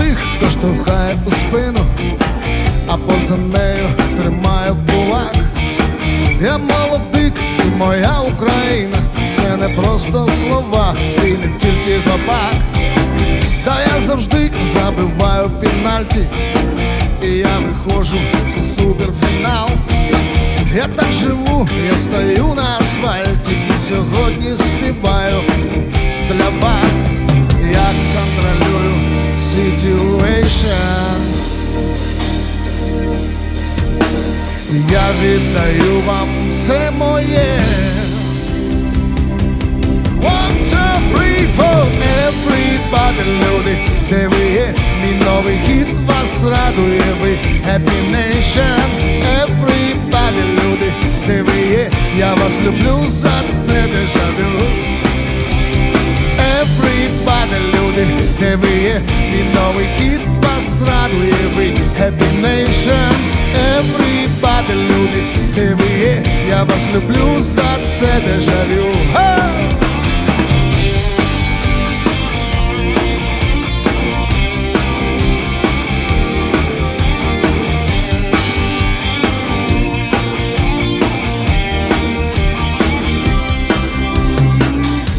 хто штовхає у спину, а поза нею тримаю кулак. Я молодик і моя Україна, це не просто слова, і не тільки гопак. Та я завжди забиваю пенальті, і я виходжу у суперфінал. Я так живу, я стою на асфальті і сьогодні співаю для вас. Я віддаю вам все моє. One, two, three, four, everybody люди, де ви є, мій новий хіт вас радує ви Happy Nation, everybody люди, де ви є, я вас люблю за це дежавю Everybody люди, де ви є, мій новий хіт вас радує ви Happy Nation, everybody люди, ви є, я вас люблю за це дежавю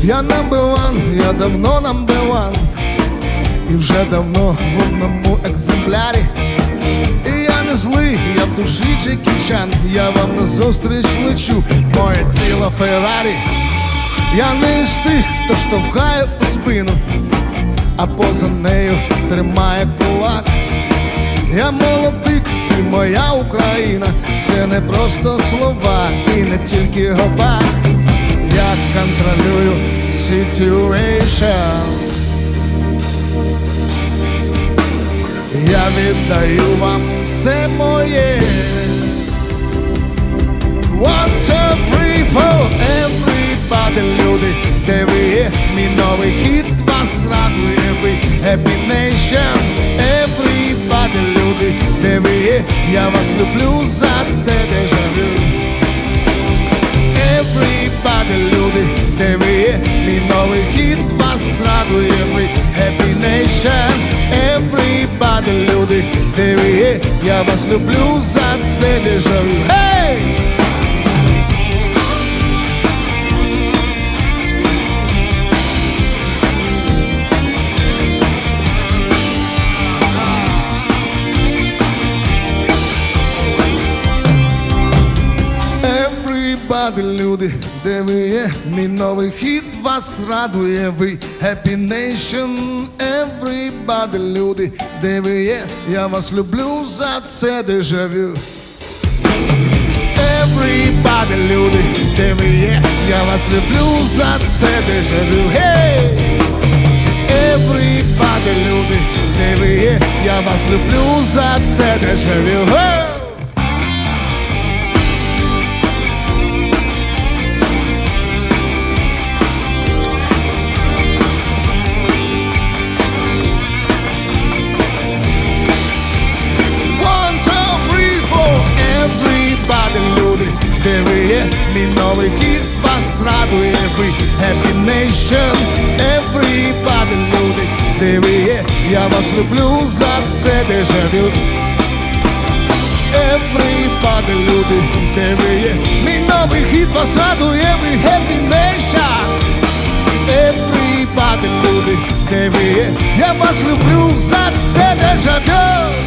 Я one, я давно one. І вже давно в одному екземплярі І я в душі Джекі Я вам назустріч лечу, моє тіло Феррарі. Я не із тих, хто штовхає у спину, а поза нею тримає кулак. Я молодик і моя Україна, це не просто слова і не тільки гопак. Я контролюю situation. Я віддаю вам все моє. One, two, three, four, everybody, люди, де ви є, мій новий хіт вас радує ви Happy Nation, everybody, люди, де ви є, я вас люблю за це дежавю Everybody, люди, де ви є, мій новий хіт вас радує ви Happy Nation, Я вас люблю за це дежавю Everybody, люди, де ви є, мій новий хіт вас радує. Ви Happy Nation, everybody, люди, де ви є, я вас люблю за це дежавю. Everybody, люди, де ви є, я вас люблю за це дежавю. Hey! Everybody, люди, де ви є, я вас люблю за це дежавю. Hey! де ви є, мій новий хіт вас радує ви Happy Nation, everybody, люди, де ви є, я вас люблю за це дежавю Everybody, люди, де ви є, мій новий хіт вас радує ви Happy Nation Everybody, люди, де ви є, я вас люблю за це дежавю